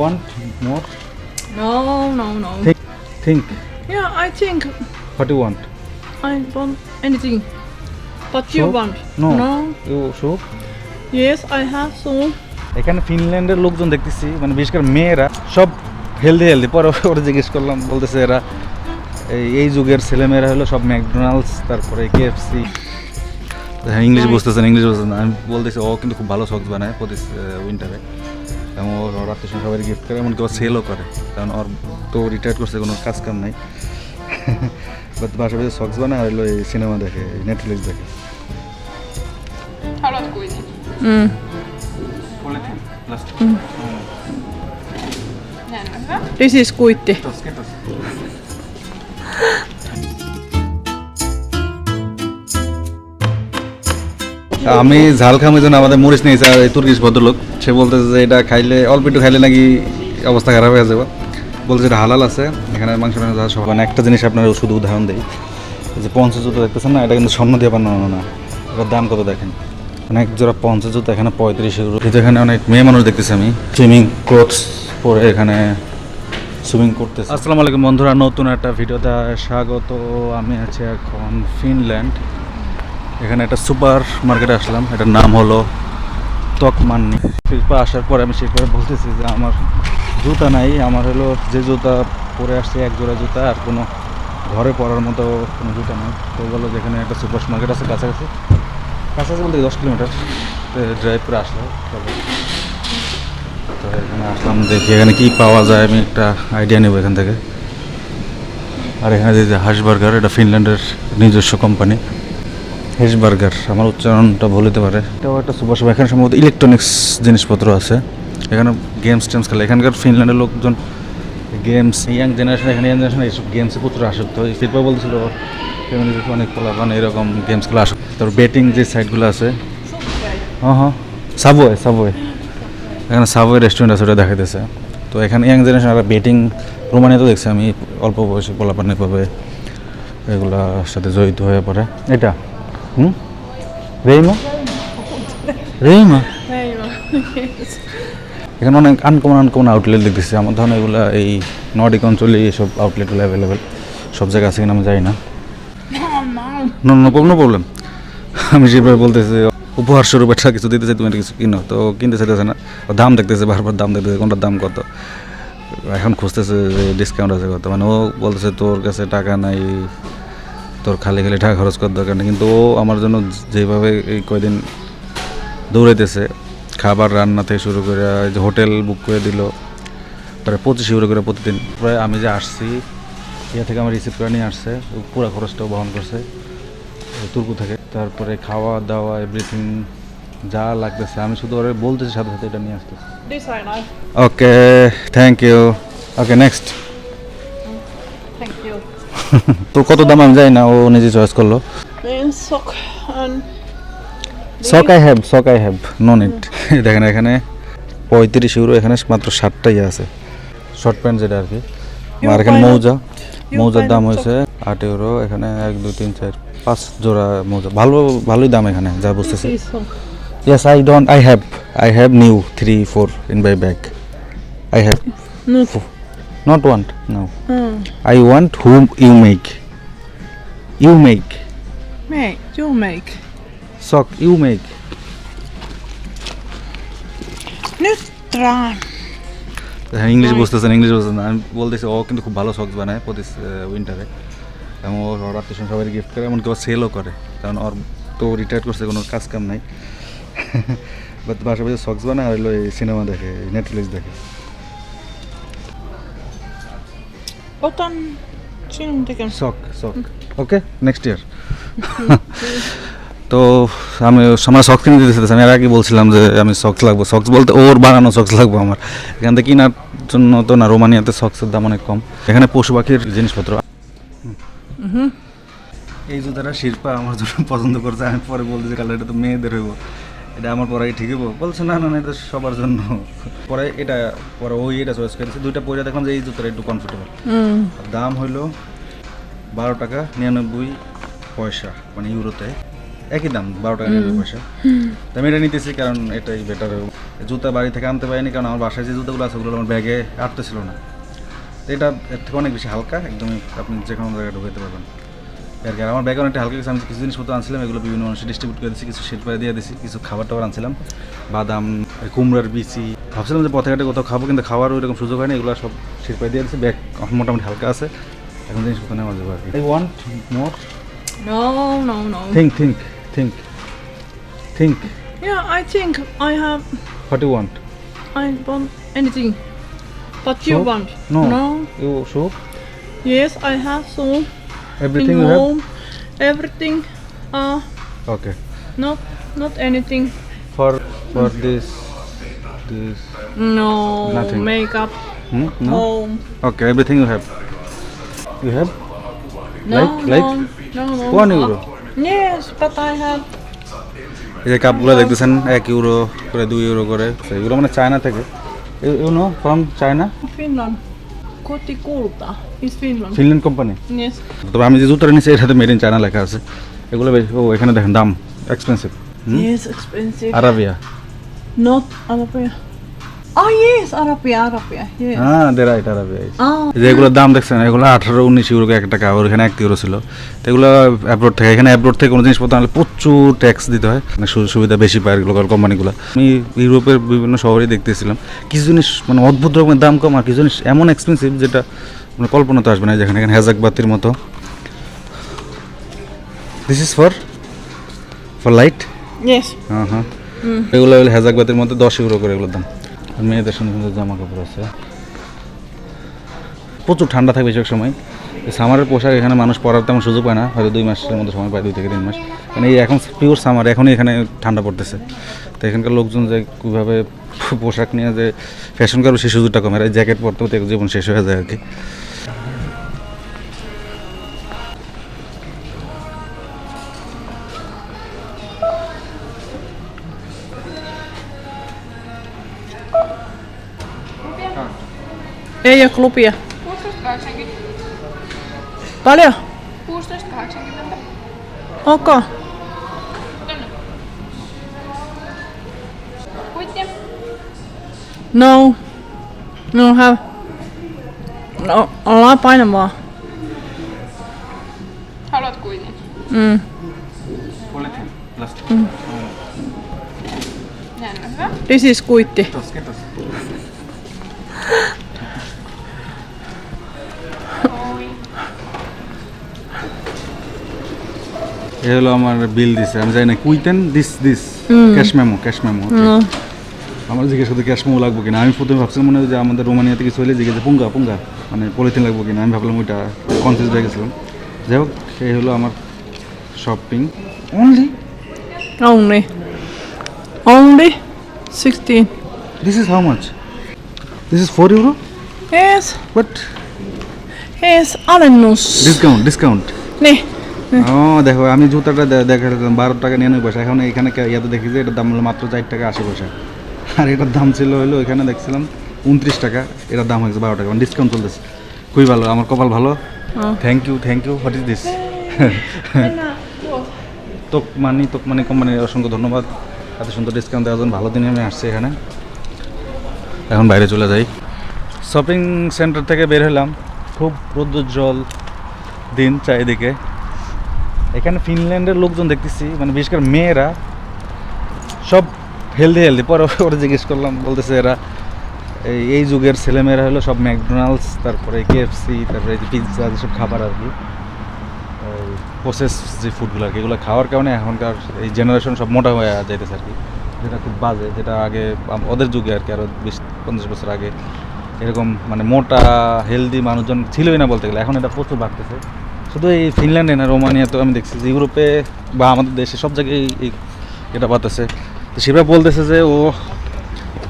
want more? No, no, no. Think. Think. Yeah, I think What do you want? I want anything. But you Soup? want? No. No. You soup? Yes, I have soup. এখানে ফিনল্যান্ডের লোকজন দেখতেছি মানে বিশেষ করে মেয়েরা সব healthy healthy পরে ওরা জিজ্ঞেস করলাম বলতেছে এরা এই এই যুগের ছেলেমেয়েরা হলো সব ম্যাকডোনাল্ডস তারপরে কেএফসি হ্যাঁ ইংলিশ বুঝতেছেন ইংলিশ বুঝতেছেন আমি বলতেছি ও কিন্তু খুব ভালো সক্স বানায় প্রতি উইন্টারে এবং ওর আত্মীয় সবাই গিফট করে এমনকি ও সেলও করে। কারণ ওর তো রিটায়ার করছে কোনো কাজ কাম নাই। বাট বাসা বাসা সক্স বানায় আর হলো এই সিনেমা দেখে নেটফ্লিক্স দেখে। Mm. This is kuitti. আমি ঝাল খামের জন্য আমাদের মরিচ নিয়েছে আর এই তুর্কিশ ভদ্রলোক। সে বলতেছে যে এটা খাইলে, অল্প একটু খাইলে নাকি অবস্থা খারাপ হয়ে যাবে। বলছে এটা হালাল আছে, এখানে মাংস যা সব মানে একটা জিনিস আপনার শুধু উদাহরণ দেই যে পঞ্চাশ জুতো দেখতেছেন না, এটা কিন্তু স্বর্ণ দিয়ে বানানো না এটার দাম কত দেখেন? অনেক জোড়া পঞ্চাশ জুতো, এখানে পঁয়ত্রিশ ইউরো কিন্তু এখানে অনেক মেয়ে মানুষ দেখতেছি আমি সুইমিং ক্লোথস পরে এখানে সুইমিং করতেছে। আসসালামু আলাইকুম বন্ধুরা, নতুন একটা ভিডিওতে স্বাগত। আমি আছি এখন ফিনল্যান্ড এখানে একটা সুপার মার্কেটে আসলাম, এটার নাম হলো তকমান্নি। শিল্পা আসার পরে আমি শিল্পা বলতেছি যে আমার জুতা নাই, আমার হলো যে জুতা পরে আসছে, এক জোড়া জুতা আর কোনো ঘরে পরার মতো কোনো জুতা নেই। তো বলল যেখানে একটা সুপার মার্কেট আছে কাছাকাছি। কাছাকাছি বলতে দশ কিলোমিটার ড্রাইভ করে আসলো তো এখানে আসলাম, দেখি এখানে কী পাওয়া যায়, আমি একটা আইডিয়া নেব এখান থেকে। আর এখানে যে হাঁস বার্গার এটা ফিনল্যান্ডের নিজস্ব কোম্পানি হেসবার্গার আমার উচ্চারণটা ভুল হতে পারে। এটাও একটা সুপার শপ এখানে সম্ভবত ইলেকট্রনিক্স জিনিসপত্র আছে। এখানে গেমস টেমস খেলে। এখানকার ফিনল্যান্ডের লোকজন গেমস ইয়াং জেনারেশন এখানে ইয়াং জেনারেশন এইসব গেমসে প্রচুর আসক্ত। এই শিল্পা বলছিল অনেক পোলাপান এরকম গেমসগুলো আসক্ত। তারপর বেটিং যে সাইটগুলো আছে। হ্যাঁ হ্যাঁ। সাবওয়ে সাবওয়ে এখানে সাবওয়ে রেস্টুরেন্ট আছে, ওটা দেখাইতেছে। তো এখানে ইয়াং জেনারেশন আর বেটিং রোমানিয়াতেও দেখছি আমি, অল্প বয়সে পোলাপান এভাবে এগুলার সাথে জড়িত হয়ে পড়ে। এটা। হুম? রেইমা? রেইমা? এখানে অনেক আনকমন আনকমন আউটলেট দেখতেছি। আমার ধরনের এগুলো এই নর্ডিক অঞ্চলে এইসব আউটলেটগুলো অ্যাভেলেবেল সব জায়গায় আছে কিনা আমি জানি না। নো প্রবলেম আমি যেভাবে বলতেছি উপহার স্বরূপ একটা কিছু দিতে চাই তুমি একটা কিছু কিনো। তো কিনতে চাইতেছে না। দাম দেখতেছে বারবার দাম দেখতেছে কোনটার দাম কত? এখন খুঁজতেছে যে ডিসকাউন্ট আছে কত। মানে ও বলতেছে তোর কাছে টাকা নাই তোর খালি খালি টাকা খরচ করার দরকার নেই। কিন্তু ও আমার জন্য যেভাবে এই কয়দিন দৌড়াইতেছে খাবার রান্না থেকে শুরু করে যে হোটেল বুক করে দিল প্রায় পঁচিশ ইউরো করে প্রতিদিন। প্রায় আমি যে আসছি ইয়া থেকে আমার রিসিভ করে নিয়ে আসছে পুরো খরচটাও বহন করছে তুর্কু থেকে। তারপরে খাওয়া দাওয়া এভরিথিং যা লাগতেছে আমি শুধু ওরে বলতেছি সাথে সাথে এটা নিয়ে আসতেছি. Okay thank you okay next. তো কত দাম আমি জানি না ও নিজে চয়েস করল। Sock I have sock I have no knit দেখেন এখানে পঁয়ত্রিশ ইউরো এখানে মাত্র ষাটটাই আছে। শর্ট প্যান্ট যেটা আর কি। আর এখানে মৌজা। মৌজার দাম হয়েছে আট ইউরো এখানে এক দুই তিন চার পাঁচ জোড়া মৌজা। ভালো ভালোই দাম এখানে যা বুঝতেছি। Yes I don't I have I have new three four in buy bag I have No. Not want no Hmm. I want hmm you make you make Make you make. Sock you make Nyt. হ্যাঁ English. বুঝতেছেন English বুঝতেছেন আমি বলতেছি ও কিন্তু খুব ভালো socks বানায় প্রতি উইন্টারে এবং ও ওর আত্মীয় সবাই গিফট করে এমনকি ও সেলও করে কারণ ওর তো রিটায়ার করছে কোনো কাজ কাম নাই বাট বাসা বাসা সক্স বানায় আর হলো এই সিনেমা দেখে নেটফ্লিক্স দেখে Otan sinun tekemään. শখ শখ ওকে নেক্সট ইয়ার তো আমি আমার শখ কিনে দিতে আমি এর আগে বলছিলাম যে আমি সক্স লাগবো সক্স বলতে ওর বানানো সক্স লাগবো আমার এখান থেকে কেনার জন্য তো না রোমানিয়াতে সক্সের দাম অনেক কম এখানে পশু পাখির জিনিসপত্র এই জুতাটা শিল্পা আমার জন্য পছন্দ করছে আমি পরে বলতে যে কালার এটা তো মেয়েদের হইব এটা আমার পরে ঠিকই বলছে না না না এটা সবার জন্য। পরে এটা পরে ওই এটা চয়েস করেছে। দুইটা পরে দেখলাম যে এই জুতোটা একটু কমফোর্টেবল. দাম হইল বারো টাকা নিরানব্বই পয়সা মানে ইউরোতে। একই দাম বারো টাকা নিরানব্বই পয়সা। আমি এটা নিতেছি কারণ এটাই বেটার জুতা বাড়ি থেকে আনতে পারিনি কারণ আমার বাসায় যে জুতোগুলো আছে ওগুলো আমার ব্যাগে আটতে ছিল না। এটা এর থেকে অনেক বেশি হালকা একদমই আপনি যে কোনো জায়গায় ঢুকাতে পারবেন। আর কি, আমার ব্যাগে অনেকটা হালকা কিছু আমি কিছু জিনিসপত্র আনছিলাম এগুলো বিভিন্ন মানুষের ডিস্ট্রিবিউট করে দিচ্ছি কিছু শিল্পায় দিয়ে দিচ্ছি কিছু খাবার টাবার আনছিলাম বাদাম কুমড়ার বিচি ভাবছিলাম যে পথে ঘাটে কোথাও খাব কিন্তু খাওয়ার ওইরকম সুযোগ হয়নি এগুলো সব শিল্পায় দিয়ে দিচ্ছি ব্যাগ মোটামুটি হালকা আছে এখন জিনিসপত্র নেওয়া যাবে আর কি I want more No, no, no. Think think think think Yeah, I think I have. What you want I want anything. But you want? No. No. Yes, I have Everything in you have home. Everything. Uh, okay not not anything. For for this this No Nothing. makeup. Hmm no Home. Okay everything you have you have No, Like- no, like? no, no. One no. euro. Yes, but I have. এই যে কাপগুলো দেখতেছেন এক euro করে দুই euro করে তো এগুলো মানে চায়না থেকে you know from China Finland. Kotikulta is Finland. Finland company Yes. তবে আমি যে জুতাটা নিছি এর সাথে মেড ইন চায়না লেখা আছে এগুলো ও এখানে দেখেন দাম expensive yes expensive Arabia not Arabia. Oh yes, Arabia, Arabia. Yes. হ্যাঁ দে রাইট আরাবিয়া. দাম দেখছেন এগুলো আঠারো উনিশ ইউরো এক টাকা আর এখানে এক ইউরো ছিল। তো এগুলো অ্যাব্রোড থেকে এখানে অ্যাব্রোড থেকে কোনো জিনিসপত্র আনলে প্রচুর ট্যাক্স দিতে হয়। মানে সুবিধা বেশি পায় লোকাল কোম্পানিগুলো আমি ইউরোপের বিভিন্ন শহরেই দেখতেছিলাম। কিছু জিনিস মানে অদ্ভুত রকমের দাম কম আর কিছু জিনিস এমন এক্সপেন্সিভ যেটা মানে কল্পনা তো আসবে না যেখানে এখানে হ্যাজাক বাতির মতো। This is for for light. হ্যাঁ হ্যাঁ এগুলো হলো হ্যাজাক বাতির মধ্যে দশ ইউরো করে এগুলোর দাম। মেয়েদের সঙ্গে সুন্দর জামা কাপড় আছে। প্রচুর ঠান্ডা থাকে বেশিরভাগ সময়। সামারের পোশাক এখানে মানুষ পরার তেমন সুযোগ পায় না, হয়তো দুই মাসের মধ্যে সময় পায়, দুই থেকে তিন মাস। মানে এই এখন পিওর সামার এখনই এখানে ঠান্ডা পড়তেছে। তো এখানকার লোকজন যে কীভাবে পোশাক নিয়ে যে ফ্যাশন করবে, সেই সুযোগটা কমে আর জ্যাকেট পরতে জীবন শেষ হয়ে যায় আর কি। Ei ole klubia. 16,80. Paljon? 16,80. Ok. Tonne. Kuitti. No. No have. No, ollaan painavaa. Haluat kuitin? Mm. Näin on hyvä. This is kuitti. Oi. এ হলো আমার বিল দিছে। আমি জানি না কুইতেন this this. Cash memo cash memo আমার জিজ্ঞেস করতে ক্যাশ মেমো লাগবো কিনা? আমি প্রথমে ভাবছিলাম মনে হয় যে আমাদের রোমানিয়াতে কিছু হলে জিজ্ঞেস পুঙ্গা পুঙ্গা? মানে পলিথিন লাগবো কিনা? আমি ভাবলাম ওইটা কনফিউজ হয়ে গেছিলাম। যাই হোক এই হলো আমার shopping only Only. Only 16. This is how much this is four euro Yes. But Yes, alennus. Discount discount Niin. ও দেখো আমি জুতাটা দেখালাম বারো টাকা নিরানব্বই পয়সা। এখন এখানে ইয়াতে দেখি যে এটার দাম হলো মাত্র চার টাকা আশি পয়সা। আর এটার দাম ছিল হলো এখানে দেখছিলাম উনত্রিশ টাকা এটার দাম হয়েছে বারো টাকা। মানে ডিসকাউন্ট চলতেছে। খুবই ভালো আমার কপাল ভালো। Thank you thank you what is this তোক মানি তোক মানি কোম্পানির অসংখ্য ধন্যবাদ। এত সুন্দর ডিসকাউন্ট দেওয়ার জন্য ভালো দিনে আমি আসছি এখানে। এখন বাইরে চলে যাই। শপিং সেন্টার থেকে বের হলাম। খুব রৌদ্রোজ্জ্বল দিন চারিদিকে। এখানে ফিনল্যান্ডের লোকজন দেখতেছি মানে বিশেষ করে মেয়েরা, সব হেলদি হেলদি পরে ওরা জিজ্ঞেস করলাম, বলতেছে এরা, এই এই যুগের ছেলেমেয়েরা হলো সব ম্যাকডোনাল্ডস, তারপরে কেএফসি তারপরে পিৎজা যেসব খাবার আর কি। প্রসেস যে ফুডগুলো আর কি, এগুলো খাওয়ার কারণে এখনকার এই জেনারেশন সব মোটা হয়ে যাইতেছে আর কি। যেটা খুব বাজে, যেটা আগে ওদের যুগে আর কি আরও বিশ, পঞ্চাশ বছর আগে এরকম মানে মোটা হেলদি মানুষজন ছিলই না বলতে গেলে, এখন এটা প্রচুর বাড়তেছে। শুধু এই ফিনল্যান্ডে না রোমানিয়া তো আমি দেখছি যে ইউরোপে বা আমাদের দেশে সব জায়গায় এই- এটা বাড়তেছে তো সেটা বলতেছে যে ও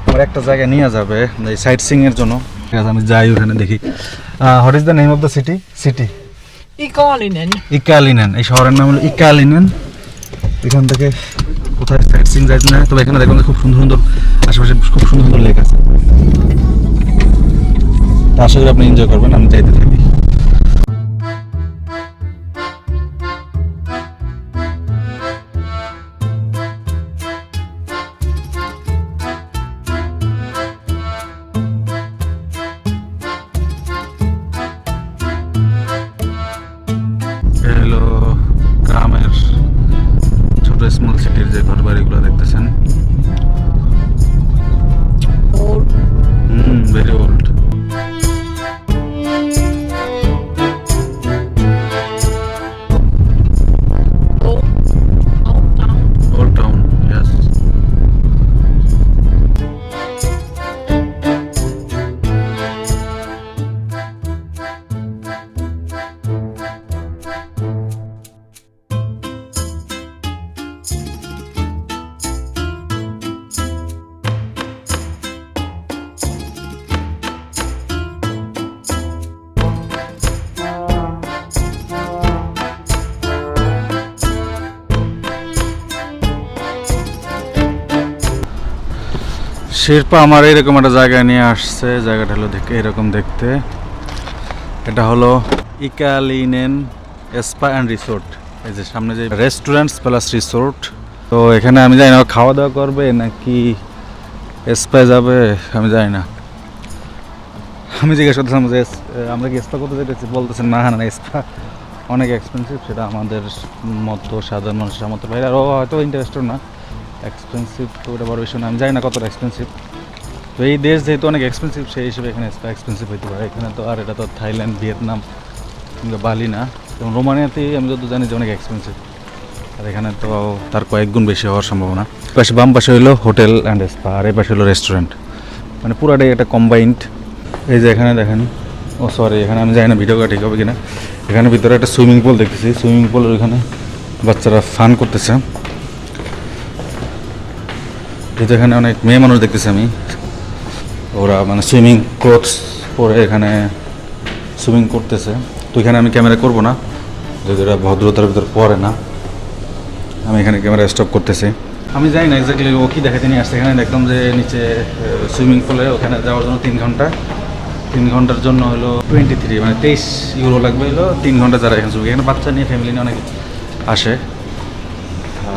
ওর একটা জায়গায় নিয়ে যাবে এই সাইট সিং এর জন্য। ঠিক আছে আমি যাই ওখানে দেখি। What is the name of the city city Ikaalinen. Ikaalinen. এই শহরের নাম হলো ইকালিনেন। এখান থেকে কোথায় সাইট সিং যাইতে না তবে এখানে যে খুব সুন্দর সুন্দর আশেপাশে খুব সুন্দর সুন্দর লেক আছে। আশা করি আপনি এনজয় করবেন আমি চাইতে থাকি। শেরপা আমার এরকম একটা জায়গায় নিয়ে আসছে, জায়গাটা হলো এরকম দেখতে। এটা হলো ইকালিনেন স্পা অ্যান্ড রিসোর্ট। এই যে সামনে যে রেস্টুরেন্টস প্লাস রিসোর্ট। তো এখানে আমি জানি না খাওয়া দাওয়া করবে নাকি স্পায় যাবে, আমি জানি না। আমি জিজ্ঞেস করতেছিলাম যে আমরা কি স্পা করতে যেতেছি? বলতেছেন না না স্পা অনেক এক্সপেন্সিভ সেটা আমাদের মতো সাধারণ মানুষের মতো বাইরে আর ও হয়তো ইন্টারেস্টেড না। এক্সপেন্সিভ তো ওটা বড় বিষয় না, আমি জানি না কতটা এক্সপেন্সিভ তো এই দেশ যেহেতু অনেক এক্সপেন্সিভ সেই হিসেবে এখানে স্পা এক্সপেন্সিভ হইতে পারে। এখানে তো আর এটা তো থাইল্যান্ড, ভিয়েতনাম কিংবা বালি না। এবং রোমানিয়াতেই আমি যত জানি যে অনেক এক্সপেন্সিভ আর এখানে তো তার কয়েক গুণ বেশি হওয়ার সম্ভাবনা। পাশে বাম পাশে হলো হোটেল অ্যান্ড স্পা আর এই পাশে হলো রেস্টুরেন্ট মানে পুরাটাই একটা কম্বাইন্ড এই যে এখানে দেখেন, ও সরি এখানে আমি জানি না ভিডিওটা ঠিক হবে কিনা। এখানে ভিতরে একটা সুইমিং পুল দেখতেছি। সুইমিং পুলের ওইখানে বাচ্চারা ফান করতেছে। যেহেতু এখানে অনেক মেয়ে মানুষ দেখতেছি আমি, ওরা মানে সুইমিং ক্লোথস পরে এখানে সুইমিং করতেছে। তো এখানে আমি ক্যামেরা করব না, যদি ওরা ভদ্রতার ভিতর পড়ে না। আমি এখানে ক্যামেরা স্টপ করতেছি। আমি জানি না এক্স্যাক্টলি ও কি দেখাতে নিয়ে আসছে এখানে, দেখলাম যে নিচে সুইমিং পুলে ওখানে যাওয়ার জন্য তিন ঘণ্টা। তিন ঘণ্টার জন্য হলো টোয়েন্টি থ্রি মানে তেইশ ইউরো লাগবে হলো তিন ঘণ্টা যারা এখানে এখানে বাচ্চা নিয়ে ফ্যামিলি নিয়ে অনেক আসে।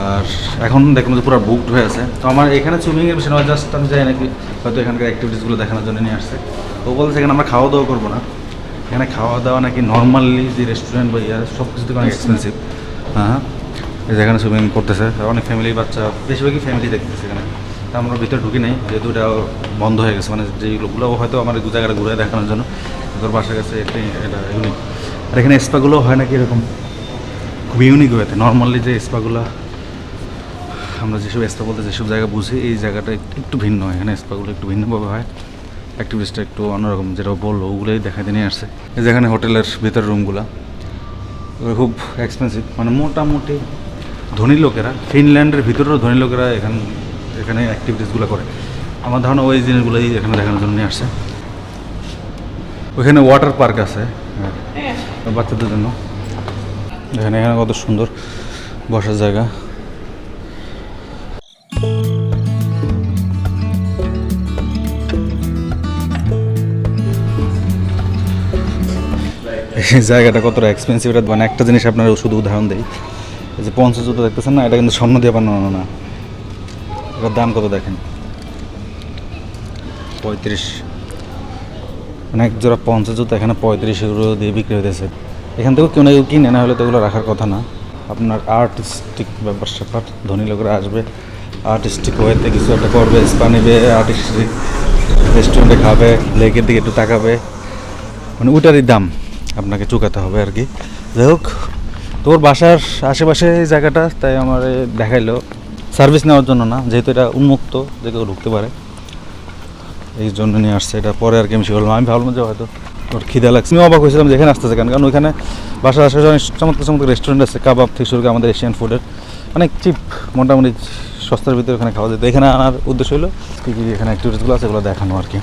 আর এখন দেখলাম যে পুরো বুকড হয়ে আছে। তো আমার এখানে সুইমিংয়ের বিষয় নয় জাস্ট আমি যাই নাকি হয়তো এখানকার অ্যাক্টিভিটিসগুলো দেখানোর জন্য নিয়ে আসছে। ও বলছে এখানে আমরা খাওয়া দাওয়া করব না। এখানে খাওয়া দাওয়া নাকি নর্মালি যে রেস্টুরেন্ট বা ইয়া সব কিছু থেকে অনেক এক্সপেন্সিভ হ্যাঁ এই যেখানে সুইমিং করতেছে অনেক ফ্যামিলি বাচ্চা, বেশিরভাগই ফ্যামিলি দেখতেছে এখানে। তা আমরা ভিতরে ঢুকি নাই, যেহেতু এটা বন্ধ হয়ে গেছে মানে যেগুলো হয়তো আমার দু জায়গাটা ঘুরে দেখানোর জন্য। তোর বাসার কাছে এটা এটা ইউনিক আর এখানে স্পাগুলো হয় নাকি এরকম? খুব ইউনিক হয়েছে। নর্মালি যে স্পাগুলো আমরা যেসব স্পা বলতে যেসব জায়গা বুঝি এই জায়গাটা একটু- ভিন্ন এখানে স্পাগুলো একটু ভিন্নভাবে হয়। অ্যাক্টিভিটিসটা একটু অন্যরকম যেটা বলল ওগুলোই দেখাতে নিয়ে আসছে। যেখানে হোটেলের ভিতর রুমগুলো খুব এক্সপেন্সিভ মানে মোটামুটি ধনী লোকেরা ফিনল্যান্ডের ভিতরেও ধনী লোকেরা এখান এখানে অ্যাক্টিভিটিসগুলো করে। আমার ধারণা ওই জিনিসগুলোই এখানে দেখানোর জন্য নিয়ে আসছে। ওইখানে ওয়াটার পার্ক আছে হ্যাঁ, বাচ্চাদের জন্য। এখানে এখানে কত সুন্দর বসার জায়গা। জায়গাটা কতটা এক্সপেন্সিভ এটা মানে একটা জিনিস আপনার শুধু উদাহরণ দেই। এই যে পঞ্চাশ জুতো দেখতেছেন না, এটা কিন্তু স্বর্ণ দিয়ে বানানো না। এটার দাম কত দেখেন? পঁয়ত্রিশ। মানে এক জোড়া পঞ্চাশ জুতো এখানে পঁয়ত্রিশ এগুলো দিয়ে বিক্রি হইতেছে। এখান থেকেও কেউ না কেউ কিনে, না হলে তো এগুলো রাখার কথা না। আপনার আর্টিস্টিক ব্যাপার স্যাপার, ধনী লোকেরা আসবে আর্টিস্টিক ওয়েতে কিছু একটা করবে স্পা নেবে আর্টিস্টিক রেস্টুরেন্টে খাবে লেকের দিকে একটু তাকাবে। মানে ওটারই দাম। আপনাকে চুকাতে হবে আর কি। যাই হোক, তোর বাসার আশেপাশে এই জায়গাটা, তাই আমার দেখাইলো। সার্ভিস নেওয়ার জন্য না, যেহেতু এটা উন্মুক্ত, যে কেউ ঢুকতে পারে। এই জন্য নিয়ে আসছে, এটা পরে আর কি আমি বললাম আমি ভাবলাম যে হয়তো ওর খিদা লাগছে। আমি অবাক হয়েছিলাম যেখানে আসতেছে কেন? কারণ ওইখানে বাসার আশেপাশে অনেক চমৎকার চমৎকার রেস্টুরেন্ট আছে, কাবাব থেকে শুরু করে আমাদের এশিয়ান ফুডের অনেক চিপ মোটামুটি সস্তার ভিতরে ওখানে খাওয়া যেত। এখানে আনার উদ্দেশ্য হলো কী কী এখানে অ্যাক্টিভিটিসগুলো আছে, এগুলো দেখানো আর কি।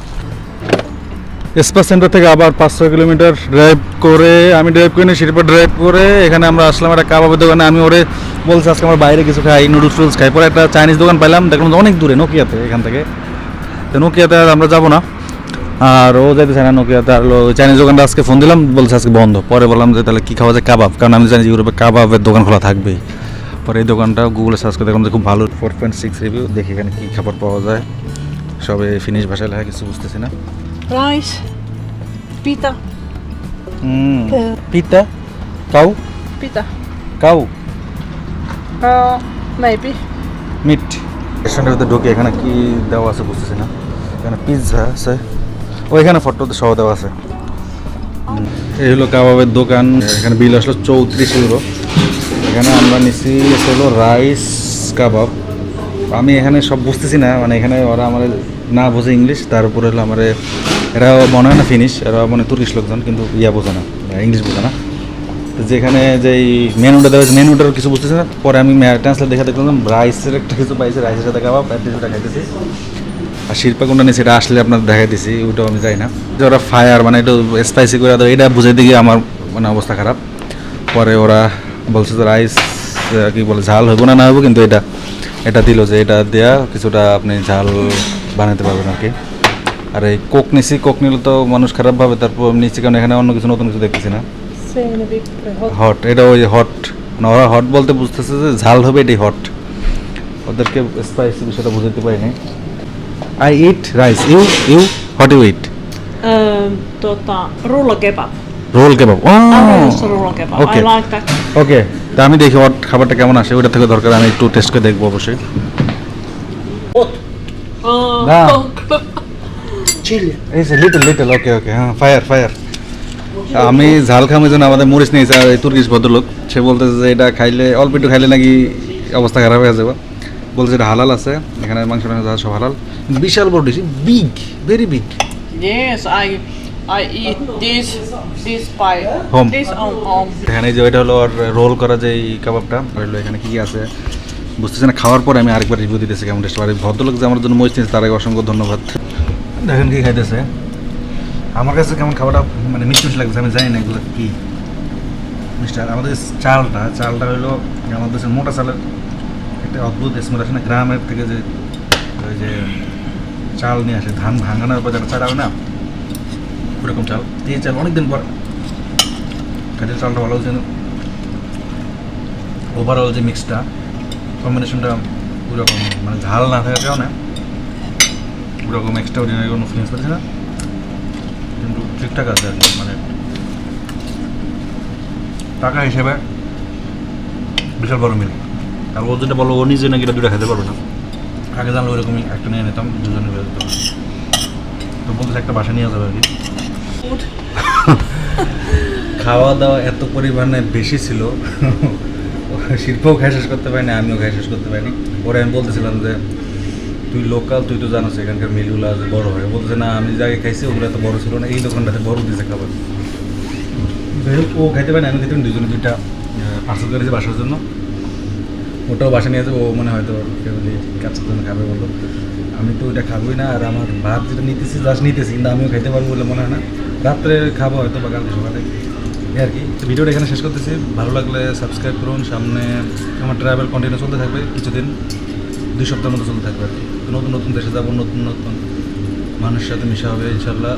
স্পা সেন্টার থেকে আবার পাঁচ ছয় কিলোমিটার ড্রাইভ করে, আমি ড্রাইভ করে শিরপা ড্রাইভ করে, এখানে আমরা আসলাম একটা কাবাবের দোকানে। আমি ওরে বলছি, আজকে আমার বাইরে কিছু খাই নুডলস টুডলস খাই। পরে একটা চাইনিজ দোকান পাইলাম, দেখলাম অনেক দূরে নোকিয়াতে এখান থেকে। তো নোকিয়াতে আর আমরা যাব না। আর ও যাইতে চায় না নোকিয়াতে আর চাইনিজ দোকানটা আজকে ফোন দিলাম, বলছে আজকে বন্ধ। পরে বললাম যে, তাহলে কী খাওয়া যায়? কাবাব, কারণ আমি জানি ইউরোপে কাবাবের দোকান খোলা থাকবেই। পরে এই দোকানটা গুগলে সার্চ করে দেখলাম যে খুব ভালো। ফোর পয়েন্ট সিক্স রিভিউ দেখি এখানে কী খাবার পাওয়া যায়। সবে ফিনিশ ভাষায় লেখা, কিছু বুঝতেছি না। Rice. Pita. হুম Uh, pita cow pita. Cow Uh, maybe. Meat রেস্টুরেন্টের ভিতরে ঢুকে এখানে কি দেওয়া আছে বুঝতেছি না। এখানে পিৎজা আছে। ও এখানে ফটোতে সহ দেওয়া আছে। হুম, এই হলো কাবাবের দোকান। এখানে বিল আসলো চৌত্রিশ ইউরো এখানে আমরা নিছি হলো রাইস কাবাব। আমি এখানে সব বুঝতেছি না মানে এখানে ওরা আমার না বোঝে ইংলিশ তার উপরে হলো আমার এরা মনে হয় না ফিনিশ এরা মানে তুর্কিশ লোকজন, কিন্তু ইয়া বোঝে না ইংলিশ বোঝে না। তো যেখানে যে মেনুটা দেওয়া হয়েছে মেনুটার কিছু বুঝতেছি না, পরে আমি ট্রান্সলেট দেখে দেখলাম রাইসের একটা কিছু পাইছে রাইসের সাথে খাওয়া প্যান্টিস ওটা খাইতেছি আর শিল্পা কোনটা নিয়ে সেটা আসলে আপনার দেখাই দিছি ওটাও আমি যাই না। যে ওরা ফায়ার মানে একটু স্পাইসি করে দেয় এটা বুঝে দিকে আমার মানে অবস্থা খারাপ। পরে ওরা বলছে যে রাইস কি বলে, ঝাল হইব না না হইব, কিন্তু এটা এটা দিল যে এটা দেয়া, কিছুটা আপনি ঝাল বানাতে পারবেন আর কি। আর এই কোক নিছি কোক নিলে তো মানুষ খারাপ ভাবে তারপর নিচ্ছি কারণ এখানে অন্য কিছু নতুন কিছু দেখতেছি না। হট এটা ওই হট ওরা হট বলতে বুঝতেছে যে ঝাল হবে এটাই হট ওদেরকে স্পাইসি বিষয়টা বুঝতে পারিনি। I eat rice you you hot you eat tota, rullakebab. Roll kebab O Arvoisa rullakebab. Okay. I like that. Okay তা আমি দেখি হট খাবারটা কেমন আসে। ওটা থেকে দরকার আমি একটু টেস্ট করে দেখব অবশ্যই। যে লিটল লিটল ওকে ওকে হ্যাঁ ফায়ার ফায়ার আমি ঝাল খামের জন্য আমাদের মরিচ নিয়েছে আর এই তুর্কিশ ভদ্রলোক সে বলতেছে যে এটা খাইলে অল্প একটু খাইলে নাকি অবস্থা খারাপ হয়ে যাবে। বলছে এটা হালাল আছে এখানে মাংস টাংস যা সব হালাল। বিশাল বড় dish big very big by Home. this on home. এখানে যে ওইটা হলো আর রোল করা যে এই কাবাবটা হলো এখানে কি কি আছে। বুঝতেছি না খাওয়ার পরে আমি আরেকবার রিভিউ দিতেছি কেমন টেস্ট পারে ভদ্রলোক যে আমার জন্য মরিচ নিয়েছে তার আগে অসংখ্য ধন্যবাদ। দেখেন কি খাইতেছে। আমার কাছে কেমন খাবারটা মানে মিষ্টি মিষ্টি লাগছে আমি জানি না এগুলো কি। মিষ্টি, আমাদের চালটা চালটা হলো আমাদের দেশের মোটা চালের একটা অদ্ভুত স্মেল আসে না, গ্রামের থেকে যে, ওই যে চাল নিয়ে আসে, ধান ভাঙানোর পর যেটা চাল না, ওরকম চাল, এই চাল অনেকদিন পর কাঠের চালটা ভালো হচ্ছে ওভারঅল যে মিক্সটা কম্বিনেশনটা ওরকম মানে ঝাল না থাকার কারণে ওরকম এক্সট্রা অর্ডিনারি কোনো ফিলিংস পাচ্ছে না? কিন্তু ঠিকঠাক আছে আর কি মানে টাকা হিসেবে বিশাল বড় মিল। আর ও যেটা বলো ও নিজে নাকি এটা দুটা খেতে পারবে না? আগে জানলে ওরকমই একটা নিয়ে নিতাম দুজনে বের হতো তো বলতেছে একটা বাসা নিয়ে যাবে আর কি। খাওয়া দাওয়া এত পরিমাণে বেশি ছিল। শিল্পও খাই শেষ করতে পারিনি আমিও খাই শেষ করতে পারিনি। পরে আমি বলতেছিলাম যে তুই লোকাল তুই তো জানোস এখানকার মিলগুলো আছে বড় হয়। বলছে না, আমি যে আগে খাইছি, ওগুলো এত বড় ছিল না। এই দোকানটাতে বড় দিয়েছে খাবার। ও খাইতে পারে আমি খেতে পারি দুজনে দুইটা পার্সেল করেছি বাসার জন্য। ওটাও বাসা নিয়ে যাব। ও মনে হয়তো কেউ ক্যাপসার জন্য খাবে বলল। আমি তো ওইটা খাবোই না, আর আমার ভাত যেটা নিতেছি জাস্ট নিতেছি, কিন্তু আমিও খাইতে পারব বলে মনে হয় না। রাত্রে খাব হয়তো বা কালকে সকালে। এই আর কি। তো ভিডিওটা এখানে শেষ করতেছি। ভালো লাগলে সাবস্ক্রাইব করুন। সামনে আমার ট্রাভেল কন্টিনিউ চলতে থাকবে কিছুদিন, দুই সপ্তাহের মতো চলতে থাকবে আর কি। তো নতুন নতুন দেশে যাব নতুন নতুন মানুষের সাথে মিশা হবে ইনশাল্লাহ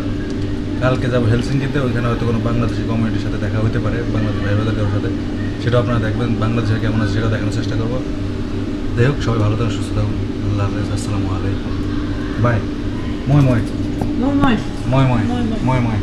কালকে যাব হেলসিংকিতে ওইখানে হয়তো কোনো বাংলাদেশি কমিউনিটির সাথে দেখা হতে পারে বাংলাদেশ ভাই কারোর সাথে। সেটাও আপনারা দেখবেন বাংলাদেশে কেমন আছে সেটা দেখানোর চেষ্টা করব। যাই হোক সবাই ভালো থাকুন সুস্থ থাকুন। আল্লাহ হাফেজ আসসালামু আলাইকুম। বাই ময় ময়. ময় ময়. ময় ময়।